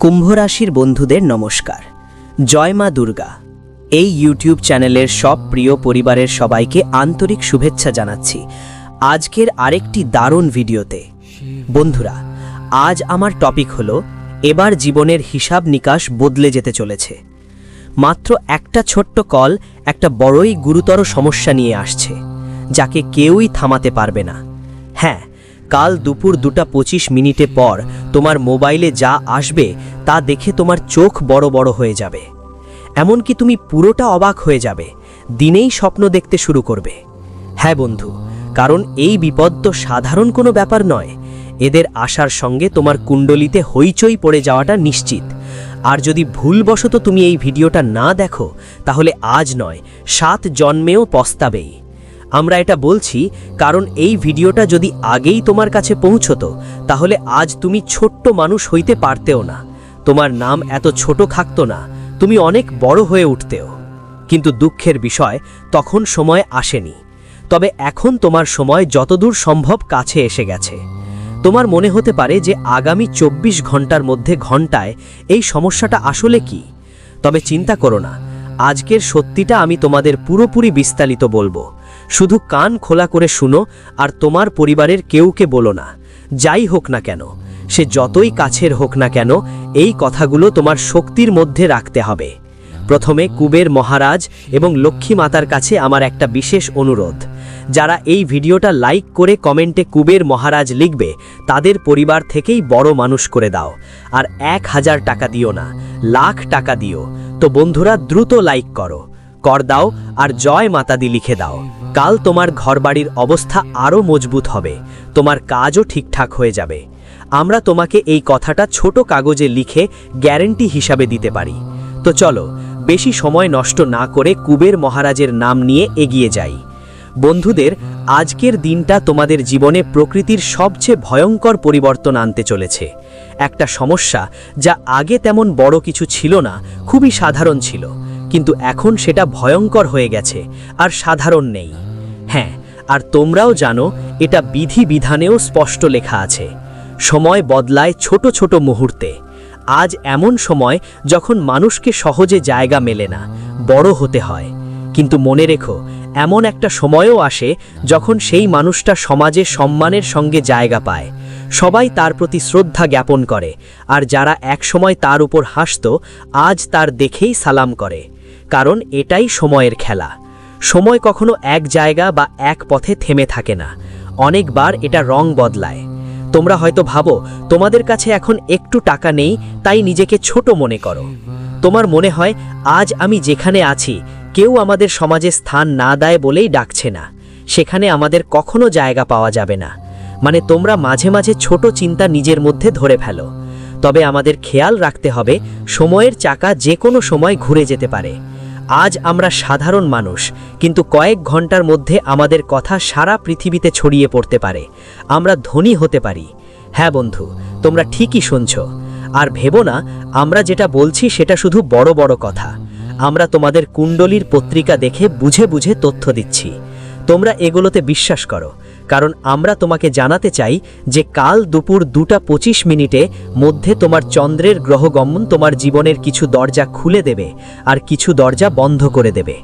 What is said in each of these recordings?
কুম্ভ রাশির বন্ধুদের নমস্কার। জয় মা দুর্গা। এই ইউটিউব চ্যানেলের সব প্রিয় পরিবারের সবাইকে আন্তরিক শুভেচ্ছা জানাচ্ছি। আজকের আরেকটি দারুণ ভিডিওতে। বন্ধুরা, আজ আমার টপিক হলো, এবার জীবনের হিসাব নিকাশ বদলে যেতে চলেছে। মাত্র একটা ছোট্ট কল একটা বড়ই গুরুতর সমস্যা নিয়ে আসছে, যাকে কেউই থামাতে পারবে না। হ্যাঁ কাল দুপুর দুটা পঁচিশ মিনিটে পর তোমার মোবাইলে যা আসবে তা দেখে তোমার চোখ বড় বড় হয়ে যাবে। এমনকি তুমি পুরোটা অবাক হয়ে যাবে। দিনেই স্বপ্ন দেখতে শুরু করবে। হ্যাঁ বন্ধু, কারণ এই বিপদ তো সাধারণ কোনো ব্যাপার নয়। এদের আসার সঙ্গে তোমার কুণ্ডলিতে হইচই পড়ে যাওয়াটা নিশ্চিত। আর যদি ভুলবশত তুমি এই ভিডিওটা না দেখো, তাহলে আজ নয়, সাত জন্মেও পস্তাবেই। আমরা এটা বলছি কারণ এই ভিডিওটা যদি আগেই তোমার কাছে পৌঁছতো, তাহলে আজ তুমি ছোট্ট মানুষ হইতে পারতেও না। তোমার নাম এত ছোট থাকতো না, তুমি অনেক বড় হয়ে উঠতেও। কিন্তু দুঃখের বিষয়, তখন সময় আসেনি। তবে এখন তোমার সময় যতদূর সম্ভব কাছে এসে গেছে। তোমার মনে হতে পারে যে আগামী চব্বিশ ঘণ্টার মধ্যে ঘন্টায় এই সমস্যাটা আসলে কি? তবে চিন্তা করো না, আজকের সত্যিটা আমি তোমাদের পুরোপুরি বিস্তারিত বলব। শুধু কান খোলা করে শুনো আর তোমার পরিবারের কেউকে বলো না। যাই হোক না কেন, সে যতই কাছের হোক না কেন, এই কথাগুলো তোমার শক্তির মধ্যে রাখতে হবে। প্রথমে কুবের মহারাজ এবং লক্ষ্মী মাতার কাছে আমার একটা বিশেষ অনুরোধ। যারা এই ভিডিওটা লাইক করে কমেন্টে কুবের মহারাজ লিখবে, তাদের পরিবার থেকেই বড় মানুষ করে দাও। আর এক হাজার টাকা দিও না, লাখ টাকা দিও। তো বন্ধুরা, দ্রুত লাইক করো। কর দাও আর জয় মাতাদি লিখে দাও। কাল তোমার ঘরবাড়ির অবস্থা আরও মজবুত হবে। তোমার কাজও ঠিকঠাক হয়ে যাবে। আমরা তোমাকে এই কথাটা ছোট কাগজে লিখে গ্যারেন্টি হিসাবে দিতে পারি। তো চলো, বেশি সময় নষ্ট না করে কুবের মহারাজের নাম নিয়ে এগিয়ে যাই। বন্ধুদের, আজকের দিনটা তোমাদের জীবনে প্রকৃতির সবচেয়ে ভয়ঙ্কর পরিবর্তন আনতে চলেছে। একটা সমস্যা যা আগে তেমন বড় কিছু ছিল না, খুবই সাধারণ ছিল। কিন্তু এখন সেটা ভয়ঙ্কর হয়ে গেছে, আর সাধারণ নেই। হ্যাঁ আর তোমরাও জানো, এটা বিধি বিধানেও স্পষ্ট লেখা আছে। সময় বদলায় ছোট ছোট মুহূর্তে। আজ এমন সময় যখন মানুষকে সহজে জায়গা মেলে না, বড় হতে হয়। কিন্তু মনে রেখো, এমন একটা সময়ও আসে যখন সেই মানুষটা সমাজে সম্মানের সঙ্গে জায়গা পায়। সবাই তার প্রতি শ্রদ্ধা জ্ঞাপন করে, আর যারা একসময় তার উপর হাসত, আজ তার দেখেই সালাম করে। কারণ এটাই সময়ের খেলা। সময় কখনো এক জায়গা বা এক পথে থেমে থাকে না। অনেকবার এটা রং বদলায়। তোমরা হয়তো ভাবো, তোমাদের কাছে এখন একটু টাকা নেই, তাই নিজেকে ছোট মনে করো। তোমার মনে হয়, আজ আমি যেখানে আছি, কেউ আমাদের সমাজে স্থান না দেয় বলেই ডাকছে না। সেখানে আমাদের কখনো জায়গা পাওয়া যাবে না। মানে তোমরা মাঝে মাঝে ছোট চিন্তা নিজের মধ্যে ধরে ফেলো। তবে আমাদের খেয়াল রাখতে হবে, সময়ের চাকা যে কোনো সময় ঘুরে যেতে পারে। আজ আমরা সাধারণ মানুষ, কিন্তু কয়েক ঘণ্টার মধ্যে আমাদের কথা সারা পৃথিবীতে ছড়িয়ে পড়তে পারে। আমরা ধনী হতে পারি। হ্যাঁ বন্ধু, তোমরা ঠিকই শুনছ। আর ভেবো না, আমরা যেটা বলছি সেটা শুধু বড় বড় কথা। আমরা তোমাদের কুণ্ডলীর পত্রিকা দেখে বুঝে বুঝে তথ্য দিচ্ছি। তোমরা এগুলোতে বিশ্বাস করো। কারণ আমরা তোমাকে জানাতে চাই যে কাল দুপুর দুটা পঁচিশ মিনিটে মধ্যে তোমার চন্দ্রের গ্রহগমন তোমার জীবনের কিছু দরজা খুলে দেবে আর কিছু দরজা বন্ধ করে দেবে।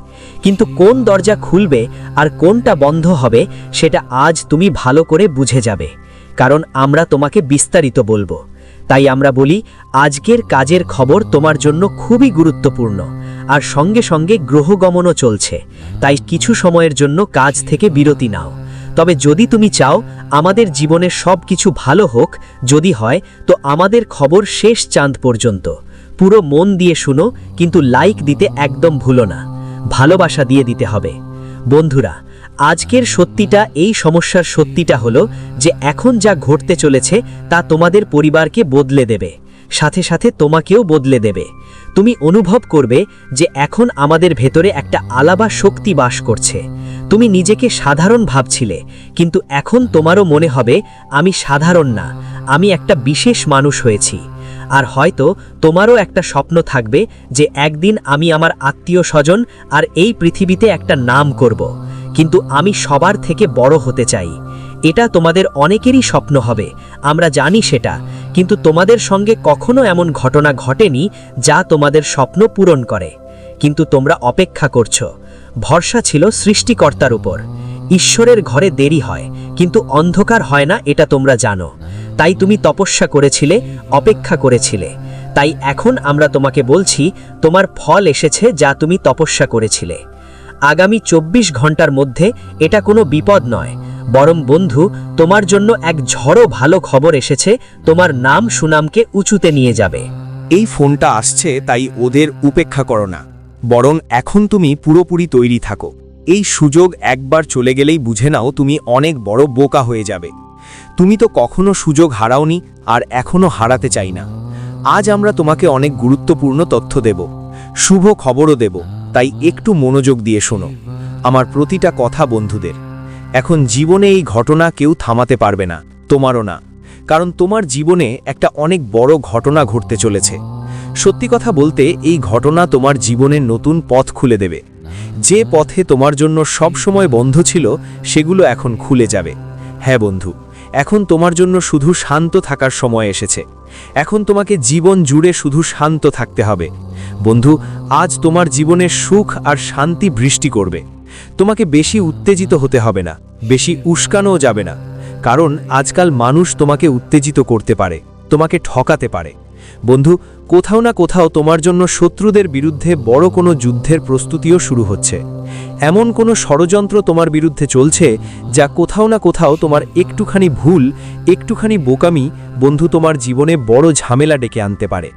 কিন্তু কোন দরজা খুলবে আর কোনটা বন্ধ হবে সেটা আজ তুমি ভালো করে বুঝে যাবে, কারণ আমরা তোমাকে বিস্তারিত বলব। তাই আমরা বলি, আজকের কাজের খবর তোমার জন্য খুবই গুরুত্বপূর্ণ, আর সঙ্গে সঙ্গে গ্রহগমনও চলছে। তাই কিছু সময়ের জন্য কাজ থেকে বিরতি নাও। তবে যদি তুমি চাও আমাদের জীবনে সব কিছু ভালো হোক, যদি হয়, তো আমাদের খবর শেষ চাঁদ পর্যন্ত। পুরো মন দিয়ে শুনো, কিন্তু লাইক দিতে একদম ভুলো না। ভালোবাসা দিয়ে দিতে হবে। বন্ধুরা, আজকের সত্যিটা, এই সমস্যার সত্যিটা হলো যে এখন যা ঘটতে চলেছে, তা তোমাদের পরিবারকে বদলে দেবে। সাথে সাথে তোমাকেও বদলে দেবে। তুমি অনুভব করবে যে এখন আমাদের ভেতরে একটা আলাবা শক্তি বাস করছে। তুমি নিজেকে সাধারণ ভাবছিলে, কিন্তু এখন তোমারও মনে হবে, আমি সাধারণ না, আমি একটা বিশেষ মানুষ হয়েছি। আর হয়তো তোমারও একটা স্বপ্ন থাকবে যে একদিন আমি আমার আত্মীয় স্বজন আর এই পৃথিবীতে একটা নাম করব। কিন্তু আমি সবার থেকে বড় হতে চাই। এটা তোমাদের অনেকেরই স্বপ্ন হবে, আমরা জানি সেটা, কিন্তু তোমাদের সঙ্গে কখনো এমন ঘটনা ঘটেনি যা তোমাদের স্বপ্ন পূরণ করে। কিন্তু তোমরা অপেক্ষা করছ ভরসা ছিল সৃষ্টিকর্তার উপর। ঈশ্বরের ঘরে দেরি হয়, কিন্তু অন্ধকার হয় না, এটা তোমরা জানো। তাই তুমি তপস্যা করেছিলে, অপেক্ষা করেছিলে। তাই এখন আমরা তোমাকে বলছি, তোমার ফল এসেছে যা তুমি তপস্যা করেছিলে। আগামী চব্বিশ ঘণ্টার মধ্যে এটা কোনো বিপদ নয়, বরং বন্ধু, তোমার জন্য এক ঝড়ো ভালো খবর এসেছে, তোমার নাম সুনামকে উঁচুতে নিয়ে যাবে। এই ফোনটা আসছে, তাই ওদের উপেক্ষা করো না। বরং এখন তুমি পুরোপুরি তৈরি থাকো। এই সুযোগ একবার চলে গেলেই বুঝে নাও তুমি অনেক বড় বোকা হয়ে যাবে। তুমি তো কখনো সুযোগ হারাওনি আর এখনও হারাতে চাই না। আজ আমরা তোমাকে অনেক গুরুত্বপূর্ণ তথ্য দেব। শুভ খবরও দেব। তাই একটু মনোযোগ দিয়ে শোনো। আমার প্রতিটা কথা বন্ধুদের। এখন জীবনে এই ঘটনা কেউ থামাতে পারবে না। তোমারও না। কারণ তোমার জীবনে একটা অনেক বড় ঘটনা ঘটতে চলেছে। সত্যি কথা বলতে, এই ঘটনা তোমার জীবনের নতুন পথ খুলে দেবে। যে পথে তোমার জন্য সব সময় বন্ধ ছিল, সেগুলো এখন খুলে যাবে। হ্যাঁ বন্ধু, এখন তোমার জন্য শুধু শান্ত থাকার সময় এসেছে। এখন তোমাকে জীবন জুড়ে শুধু শান্ত থাকতে হবে। বন্ধু, আজ তোমার জীবনে সুখ আর শান্তি বৃষ্টি করবে। তোমাকে বেশি উত্তেজিত হতে হবে না, বেশি উস্কানোও যাবে না। কারণ আজকাল মানুষ তোমাকে উত্তেজিত করতে পারে, তোমাকে ঠকাতে পারে। বন্ধু, কোথাও না কোথাও তোমার জন্য শত্রুদের বিরুদ্ধে বড় কোনো যুদ্ধের প্রস্তুতিও শুরু হচ্ছে। এমন কোনো ষড়যন্ত্র তোমার বিরুদ্ধে চলছে যা কোথাও না কোথাও তোমার একটুখানি ভুল, একটুখানি বোকামি, বন্ধু, তোমার জীবনে বড় ঝামেলা ডেকে আনতে পারে।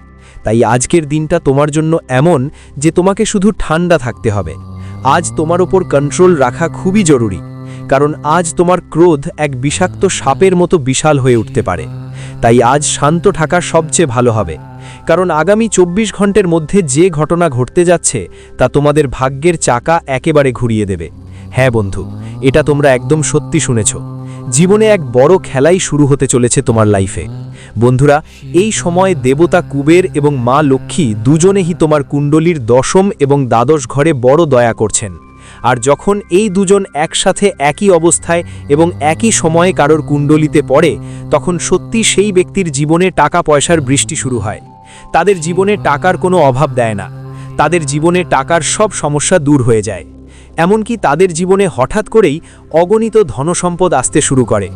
তাই আজকের দিনটা তোমার জন্য এমন যে তোমাকে শুধু ঠান্ডা থাকতে হবে। আজ তোমার ওপর কন্ট্রোল রাখা খুবই জরুরি। কারণ আজ তোমার ক্রোধ এক বিষাক্ত সাপের মতো বিশাল হয়ে উঠতে পারে। তাই আজ শান্ত থাকা সবচেয়ে ভালো হবে। কারণ আগামী চব্বিশ ঘণ্টার মধ্যে যে ঘটনা ঘটতে যাচ্ছে, তা তোমাদের ভাগ্যের চাকা একেবারে ঘুরিয়ে দেবে। হ্যাঁ বন্ধু, এটা তোমরা একদম সত্যি শুনেছ। জীবনে এক বড় খেলাই শুরু হতে চলেছে তোমার লাইফে। বন্ধুরা, এই সময় দেবতা কুবের এবং মা লক্ষ্মী দুজনেই তোমার কুণ্ডলীর দশম এবং দ্বাদশ ঘরে বড় দয়া করছেন। আর যখন এই দুজন একসাথে একই অবস্থায় এবং একই সময়ে কারোর কুণ্ডলিতে পড়ে, তখন সত্যি সেই ব্যক্তির জীবনে টাকা পয়সার বৃষ্টি শুরু হয়। তাদের জীবনে টাকার কোনো অভাব দেয় না। তাদের জীবনে টাকার সব সমস্যা দূর হয়ে যায়। এমনকি তাদের জীবনে হঠাৎ করেই অগণিত ধনসম্পদ আসতে শুরু করে।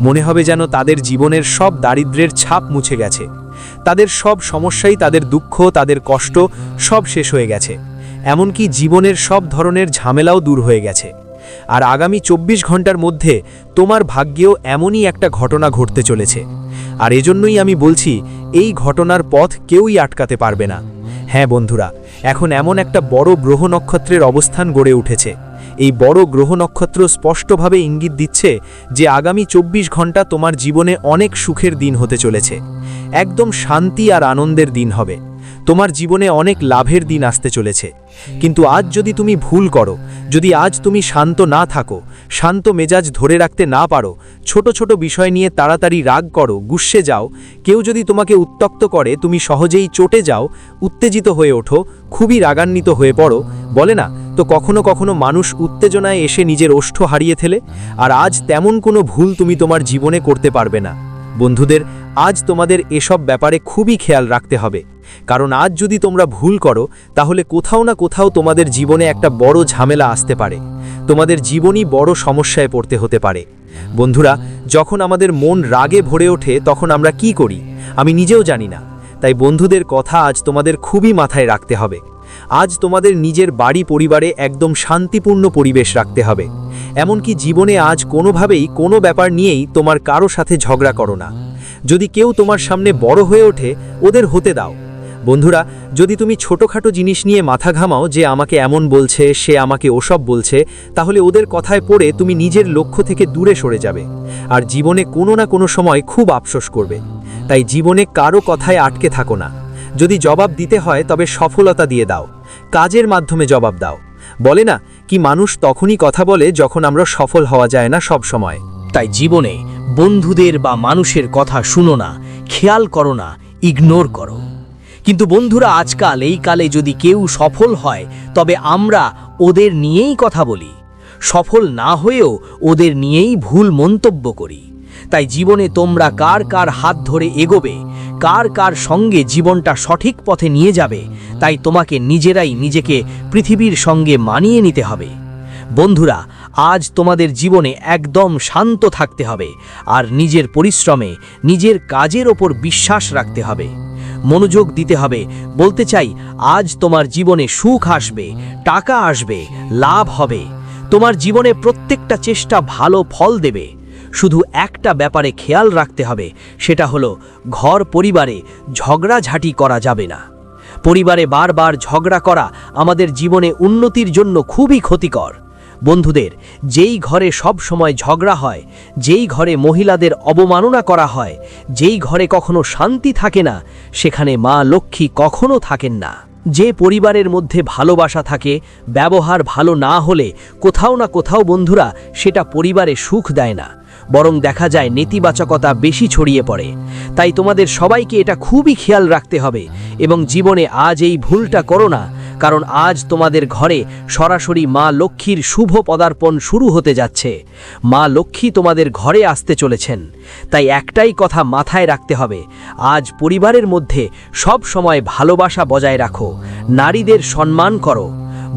মনে হবে যেন তাদের জীবনের সব দারিদ্র্যের ছাপ মুছে গেছে। তাদের সব সমস্যাই তাদের দুঃখ, তাদের কষ্ট সব শেষ হয়ে গেছে। এমনকি জীবনের সব ধরনের ঝামেলাও দূর হয়ে গেছে। আর আগামী চব্বিশ ঘণ্টার মধ্যে তোমার ভাগ্যেও এমনই একটা ঘটনা ঘটতে চলেছে। আর এজন্যই আমি বলছি, এই ঘটনার পথ কেউই আটকাতে পারবে না। হ্যাঁ বন্ধুরা, এখন এমন একটা বড় গ্রহ নক্ষত্রের অবস্থান গড়ে উঠেছে। এই বড় গ্রহ নক্ষত্র স্পষ্টভাবে ইঙ্গিত দিচ্ছে যে আগামী চব্বিশ ঘণ্টা তোমার জীবনে অনেক সুখের দিন হতে চলেছে। একদম শান্তি আর আনন্দের দিন হবে। তোমার জীবনে অনেক লাভের দিন আসতে চলেছে। কিন্তু আজ যদি তুমি ভুল করো, যদি আজ তুমি শান্ত না থাকো, শান্ত মেজাজ ধরে রাখতে না পারো, ছোট ছোট বিষয় নিয়ে তাড়াতাড়ি রাগ করো গুস্সে যাও, কেউ যদি তোমাকে উত্তক্ত করে, তুমি সহজেই চটে যাও, উত্তেজিত হয়ে ওঠো, খুবই রাগান্বিত হয়ে পড়ো, বলে না, তো কখনো কখনো মানুষ উত্তেজনায় এসে নিজের ওষ্ঠ হারিয়ে ফেলে, আর আজ তেমন কোনো ভুল তুমি তোমার জীবনে করতে পারবে না। বন্ধুদের, আজ তোমাদের এসব ব্যাপারে খুবই খেয়াল রাখতে হবে। কারণ আজ যদি তোমরা ভুল করো, তাহলে কোথাও না কোথাও তোমাদের জীবনে একটা বড় ঝামেলা আসতে পারে। তোমাদের জীবনই বড় সমস্যায় পড়তে হতে পারে। বন্ধুরা, যখন আমাদের মন রাগে ভরে ওঠে, তখন আমরা কি করি? আমি নিজেও জানি না। তাই বন্ধুদের কথা আজ তোমাদের খুবই মাথায় রাখতে হবে। আজ তোমাদের নিজের বাড়ি পরিবারে একদম শান্তিপূর্ণ পরিবেশ রাখতে হবে। এমনকি জীবনে আজ কোনোভাবেই কোনো ব্যাপার নিয়েই তোমার কারও সাথে ঝগড়া করো না। যদি কেউ তোমার সামনে বড় হয়ে ওঠে, ওদের হতে দাও। বন্ধুরা, যদি তুমি ছোটোখাটো জিনিস নিয়ে মাথা ঘামাও যে আমাকে এমন বলছে, সে আমাকে ওসব বলছে, তাহলে ওদের কথায় পড়ে তুমি নিজের লক্ষ্য থেকে দূরে সরে যাবে। আর জীবনে কোনো না কোনো সময় খুব আফসোস করবে। তাই জীবনে কারও কথায় আটকে থাকো না। যদি জবাব দিতে হয়, তবে সফলতা দিয়ে দাও। কাজের মাধ্যমে জবাব দাও। বলে না, কি মানুষ তখনই কথা বলে যখন আমরা সফল হওয়া যায় না সব সময়। তাই জীবনে বন্ধুদের বা মানুষের কথা শুনো না, খেয়াল করো না ইগনোর করো। কিন্তু বন্ধুরা আজকাল এই কালে যদি কেউ সফল হয়, তবে আমরা ওদের নিয়েই কথা বলি। সফল না হয়েও ওদের নিয়েই ভুল মন্তব্য করি। তাই জীবনে তোমরা কার কার হাত ধরে এগোবে কার কার সঙ্গে জীবনটা সঠিক পথে নিয়ে যাবে, তাই তোমাকে নিজেরাই নিজেকে পৃথিবীর সঙ্গে মানিয়ে নিতে হবে। বন্ধুরা, আজ তোমাদের জীবনে একদম শান্ত থাকতে হবে, আর নিজের পরিশ্রমে নিজের কাজের ওপর বিশ্বাস রাখতে হবে। মনোযোগ দিতে হবে, বলতে চাই, আজ তোমার জীবনে সুখ আসবে, টাকা আসবে, লাভ হবে। তোমার জীবনে প্রত্যেকটা চেষ্টা ভালো ফল দেবে। শুধু একটা ব্যাপারে খেয়াল রাখতে হবে, সেটা হলো ঘর পরিবারে ঝগড়াঝাটি করা যাবে না। পরিবারে বারবার ঝগড়া করা আমাদের জীবনে উন্নতির জন্য খুবই ক্ষতিকর। বন্ধুদের, যেই ঘরে সব সময় ঝগড়া হয়, যেই ঘরে মহিলাদের অবমাননা করা হয়, যেই ঘরে কখনো শান্তি থাকে না, সেখানে মা লক্ষ্মী কখনো থাকেন না। যে পরিবারের মধ্যে ভালোবাসা থাকে, ব্যবহার ভালো না হলে কোথাও না কোথাও বন্ধুরা সেটা পরিবারে সুখ দেয় না। বরং দেখা যায় নেতিবাচকতা বেশি ছড়িয়ে পড়ে। তাই তোমাদের সবাইকে এটা খুবই খেয়াল রাখতে হবে এবং জীবনে আজ এই ভুলটা করো না, কারণ আজ তোমাদের ঘরে সরাসরি মা লক্ষ্মীর শুভ পদার্পণ শুরু হতে যাচ্ছে। মা লক্ষ্মী তোমাদের ঘরে আসতে চলেছেন। তাই একটাই কথা মাথায় রাখতে হবে, আজ পরিবারের মধ্যে সব সময় ভালোবাসা বজায় রাখো, নারীদের সম্মান করো।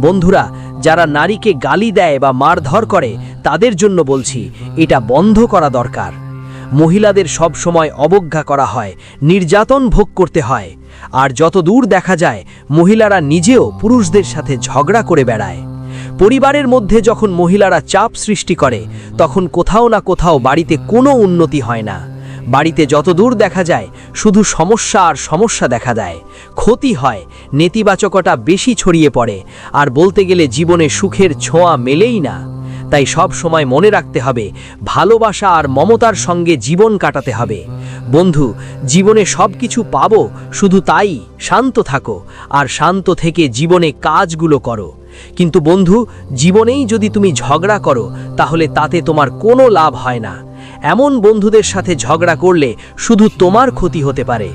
বন্ধুরা যারা নারীকে গালি দেয় বা মারধর করে, তাদের জন্য বলছি, এটা বন্ধ করা দরকার। মহিলাদের সব সময় অবজ্ঞা করা হয়, নির্যাতন ভোগ করতে হয়। আর যত দূর দেখা যায়, মহিলারা নিজেও পুরুষদের সাথে ঝগড়া করে বেড়ায়। পরিবারের মধ্যে যখন মহিলারা চাপ সৃষ্টি করে, তখন কোথাও না কোথাও বাড়িতে কোনো উন্নতি হয় না। বাড়িতে যত দূর দেখা যায়, শুধু সমস্যা আর সমস্যা দেখা দেয়। ক্ষতি হয়, নেতিবাচকতা বেশি ছড়িয়ে পড়ে, আর বলতে গেলে জীবনে সুখের ছোঁয়া মেলেই না। তাই সব সময় মনে রাখতে হবে, ভালোবাসা আর মমতার সঙ্গে জীবন কাটাতে হবে। বন্ধু, জীবনে সব কিছু পাবো, শুধু তাই শান্ত থাকো, আর শান্ত থেকে জীবনে কাজগুলো করো। কিন্তু বন্ধু, জীবনেই যদি তুমি ঝগড়া করো, তাহলে তাতে তোমার কোনো লাভ হয় না। এমন বন্ধুদের সাথে ঝগড়া করলে শুধু তোমার ক্ষতি হতে পারে।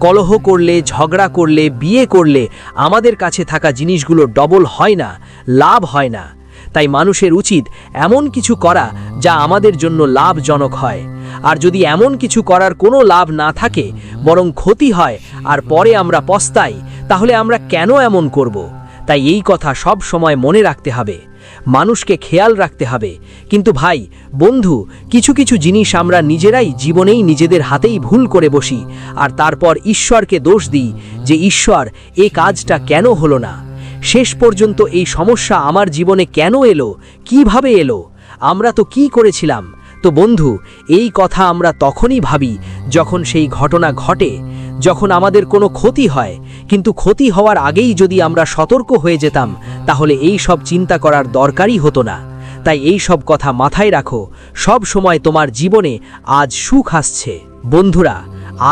কলহ করলে, ঝগড়া করলে, বিয়ে করলে আমাদের কাছে থাকা জিনিসগুলো ডবল হয় না, লাভ হয় না। তাই মানুষের উচিত এমন কিছু করা যা আমাদের জন্য লাভজনক হয়। আর যদি এমন কিছু করার কোনো লাভ না থাকে, বরং ক্ষতি হয় আর পরে আমরা পস্তাই, তাহলে আমরা কেন এমন করব? তাই এই কথা সব সময় মনে রাখতে হবে। মানুষকে খেয়াল রাখতে হবে। কিন্তু ভাই, বন্ধু, কিছু কিছু জিনিস আমরা নিজেরাই জীবনেই নিজেদের হাতেই ভুল করে বসি, আর তারপর ঈশ্বরকে দোষ দিই যে ঈশ্বর, এ কাজটা কেন হলো না? শেষ পর্যন্ত এই সমস্যা আমার জীবনে কেন এলো? কীভাবে এলো? আমরা তো কি করেছিলাম? তো বন্ধু, এই কথা আমরা তখনই ভাবি যখন সেই ঘটনা ঘটে, যখন আমাদের কোনো ক্ষতি হয় কিন্তু ক্ষতি হওয়ার আগেই যদি আমরা সতর্ক হয়ে যেতাম, তাহলে এই সব চিন্তা করার দরকারই হতো না। তাই এই সব কথা মাথায় রাখো, সব সময় তোমার জীবনে আজ সুখ আসছে। বন্ধুরা,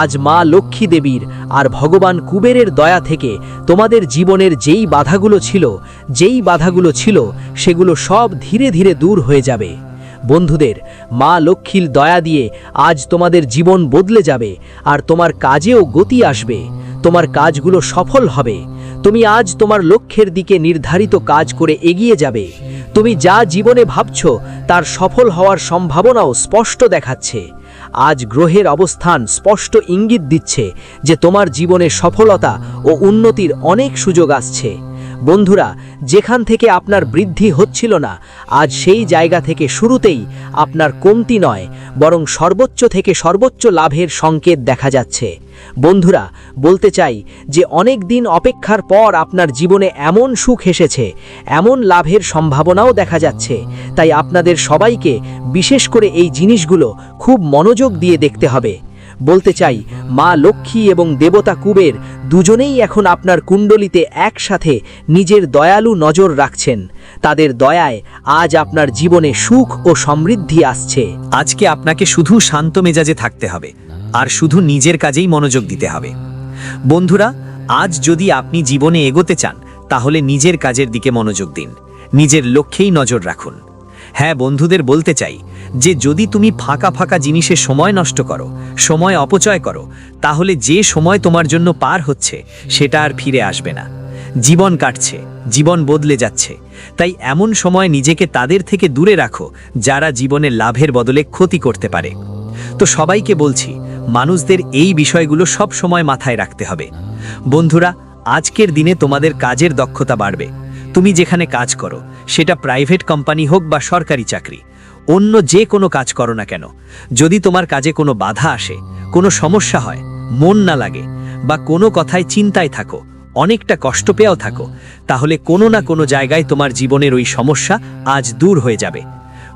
আজ মা লক্ষ্মী দেবীর আর ভগবান কুবেরের দয়া থেকে তোমাদের জীবনের যেই বাধাগুলো ছিল, যেই বাধাগুলো ছিল, সেগুলো সব ধীরে ধীরে দূর হয়ে যাবে। বন্ধুদের, মা লক্ষ্মীর দয়া দিয়ে আজ তোমাদের জীবন বদলে যাবে আর তোমার কাজেও গতি আসবে। তোমার কাজগুলো সফল হবে। তুমি আজ তোমার লক্ষ্যের দিকে নির্ধারিত কাজ করে এগিয়ে যাবে। তুমি যা জীবনে ভাবছ, তার সফল হওয়ার সম্ভাবনাও স্পষ্ট দেখাচ্ছে। আজ গ্রহের অবস্থান স্পষ্ট ইঙ্গিত দিচ্ছে যে তোমার জীবনে সফলতা ও উন্নতির অনেক সুযোগ আসছে। বন্ধুরা, যেখান থেকে আপনার বৃদ্ধি হচ্ছিল না, আজ সেই জায়গা থেকে শুরুতেই আপনার কমতি নয়, বরং সর্বোচ্চ থেকে সর্বোচ্চ লাভের সংকেত দেখা যাচ্ছে। বন্ধুরা, বলতে চাই যে অনেক দিন অপেক্ষার পর আপনার জীবনে এমন সুখ এসেছে, এমন লাভের সম্ভাবনাও দেখা যাচ্ছে। তাই আপনাদের সবাইকে বিশেষ করে এই জিনিসগুলো খুব মনোযোগ দিয়ে দেখতে হবে। বলতে চাই, মা লক্ষ্মী এবং দেবতা কুবের দুজনেই এখন আপনার কুণ্ডলিতে একসাথে নিজের দয়ালু নজর রাখছেন। তাদের দয়ায় আজ আপনার জীবনে সুখ ও সমৃদ্ধি আসছে। আজকে আপনাকে শুধু শান্ত মেজাজে থাকতে হবে, আর শুধু নিজের কাজেই মনোযোগ দিতে হবে। বন্ধুরা, আজ যদি আপনি জীবনে এগোতে চান, তাহলে নিজের কাজের দিকে মনোযোগ দিন, নিজের লক্ষ্যেই নজর রাখুন। হ্যাঁ বন্ধুদের বলতে চাই যে যদি তুমি ফাঁকা ফাঁকা জিনিসে সময় নষ্ট করো, সময় অপচয় করো, তাহলে যে সময় তোমার জন্য পার হচ্ছে, সেটা আর ফিরে আসবে না। জীবন কাটছে, জীবন বদলে যাচ্ছে। তাই এমন সময় নিজেকে তাদের থেকে দূরে রাখো, যারা জীবনে লাভের বদলে ক্ষতি করতে পারে। তো সবাইকে বলছি, মানুষদের এই বিষয়গুলো সব সময় মাথায় রাখতে হবে। বন্ধুরা, আজকের দিনে তোমাদের কাজের দক্ষতা বাড়বে। তুমি যেখানে কাজ করো, সেটা প্রাইভেট কোম্পানি হোক বা সরকারি চাকরি অন্য যে কোনো কাজ করো না কেন। যদি তোমার কাজে কোনো বাধা আসে, কোনো সমস্যা হয়, মন না লাগে বা কোনো কথায় চিন্তায় থাকো, অনেকটা কষ্ট পেয়েও থাকো, তাহলে কোনো না কোনো জায়গায় তোমার জীবনের ওই সমস্যা আজ দূর হয়ে যাবে।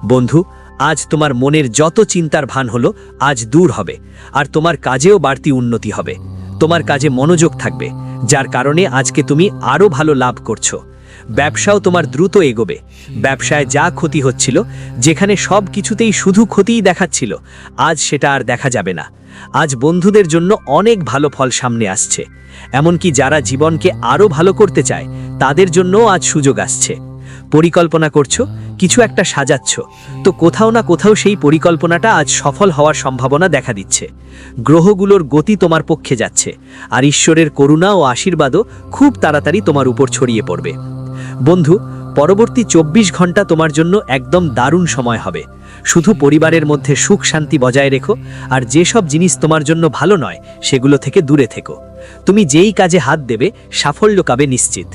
বন্ধু, আজ তোমার মনের যত চিন্তার ভান হলো, আজ দূর হবে, আর তোমার কাজেও বাড়তি উন্নতি হবে। তোমার কাজে মনোযোগ থাকবে, যার কারণে আজকে তুমি আরও ভালো লাভ করছ। ব্যবসাও তোমার দ্রুত এগোবে। ব্যবসায় যা ক্ষতি হচ্ছিল, যেখানে সব কিছুতেই শুধু ক্ষতিই দেখাচ্ছিল, আজ সেটা আর দেখা যাবে না। আজ বন্ধুদের জন্য অনেক ভালো ফল সামনে আসছে। এমনকি যারা জীবনকে আরও ভালো করতে চায়, তাদের জন্যও আজ সুযোগ আসছে। পরিকল্পনা করছ, কিছু একটা সাজাচ্ছ। তো কোথাও না কোথাও সেই পরিকল্পনাটা আজ সফল হওয়ার সম্ভাবনা দেখা দিচ্ছে। গ্রহগুলোর গতি তোমার পক্ষে যাচ্ছে, আর ঈশ্বরের করুণা ও আশীর্বাদও খুব তাড়াতাড়ি তোমার উপর ছড়িয়ে পড়বে। বন্ধু, পরবর্তী চব্বিশ ঘণ্টা তোমার জন্য একদম দারুণ সময় হবে। শুধু পরিবারের মধ্যে সুখ শান্তি বজায় রেখো, আর যেসব জিনিস তোমার জন্য ভালো নয়, সেগুলো থেকে দূরে থেকো। তুমি যেই কাজে হাত দেবে, সাফল্য কাবে নিশ্চিত।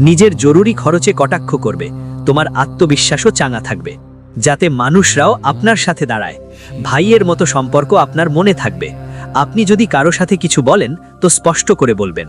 নিজের জরুরি খরচে কটাক্ষ করবে, তোমার আত্মবিশ্বাসও চাঙা থাকবে। যাতে মানুষরাও আপনার সাথে দাঁড়ায়। ভাইয়ের মতো সম্পর্ক আপনার মনে থাকবে। আপনি যদি কারও সাথে কিছু বলেন, তো স্পষ্ট করে বলবেন।